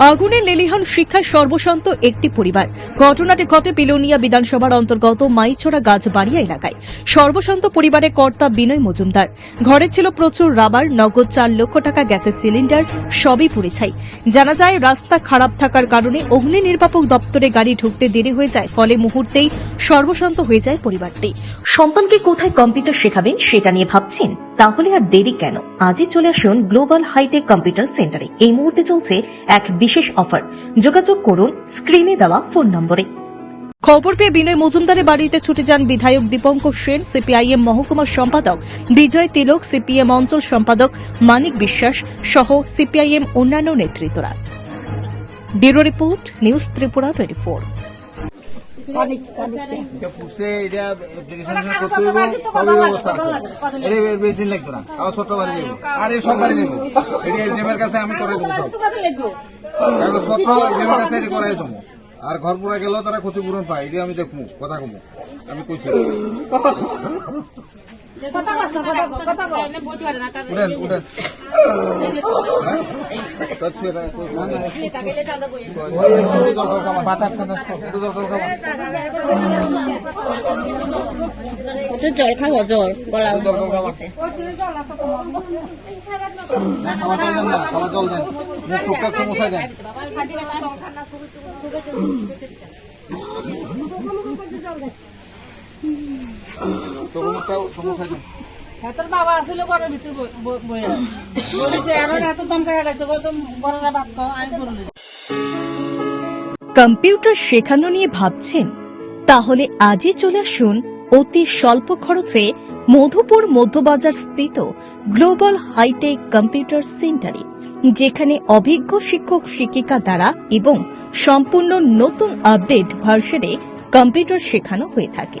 আগুনে লেলিহান শিক্ষায় সর্বশান্ত একটি পরিবার। ঘটনাটি ঘটে পিলোনিয়া বিধানসভার অন্তর্গত মাইছড়া গাছবাড়িয়া এলাকায়। সর্বশান্ত পরিবারের কর্তা বিনয় মজুমদার। ঘরে ছিল প্রচুর রাবার, নগদ চার লক্ষ টাকা গ্যাসের সিলিন্ডার, সবই পুড়ে ছাই। জানা যায়, রাস্তা খারাপ থাকার কারণে অগ্নি নির্বাপক দপ্তরে গাড়ি ঢুকতে দেরি হয়ে যায়, ফলে মুহূর্তেই সর্বশান্ত হয়ে যায় পরিবারটি। সন্তানকে কোথায় কম্পিউটার শেখাবেন, সেটা নিয়ে ভাবছেন? তাহলে আর দেরি কেন? আজই চলে আসুন গ্লোবাল হাইটেক কম্পিউটার সেন্টারে এই মুহূর্তে চলছে এক বিশেষ অফার যোগাযোগ করুন স্ক্রিনে দেওয়া ফোন নম্বরে। খবর পেয়ে বিনয় মজুমদারের বাড়িতে ছুটে যান বিধায়ক দীপঙ্কর সেন, সিপিআইএম মহকুমা সম্পাদক বিজয় তিলক, সিপিএম অঞ্চল সম্পাদক মানিক বিশ্বাস সহ সিপিআইএম অন্যান্য নেতৃত্বরা। Bureau report, news Tripura twenty এটা পুষে এটা অ্যাপ্লিকেশন করতে হইব সবই ব্যবস্থা আছে এটা এর বেশি দিন লাগতো না আবার ছোট্ট বাড়ি দেবো আর এই সব বাড়ি দেবো এটা এজেমের কাছে আমি করে দেবো সব কাগজপত্র এজেমের কাছে এটা করাই দেবো আর ঘর পুরা গেলেও তারা ক্ষতিপূরণ পায় এটা আমি দেখব কথা কমো আমি কইছি জল খাব জল গলা জল দেন খাওয়া জল দেন। মুখ টুকটা বাবা আসলে ঘরের এখন এত দমকা হেঁটেছে খাও আমি করলে কম্পিউটার শেখানো নিয়ে ভাবছেন। তাহলে আজই চলে আসুন অতি স্বল্প খরচে মধুপুর মধ্যবাজার স্থিত গ্লোবাল হাইটেক কম্পিউটার সেন্টারে, যেখানে অভিজ্ঞ শিক্ষক শিক্ষিকা দ্বারা এবং সম্পূর্ণ নতুন আপডেট ভার্সনে কম্পিউটার শেখানো হয়ে থাকে।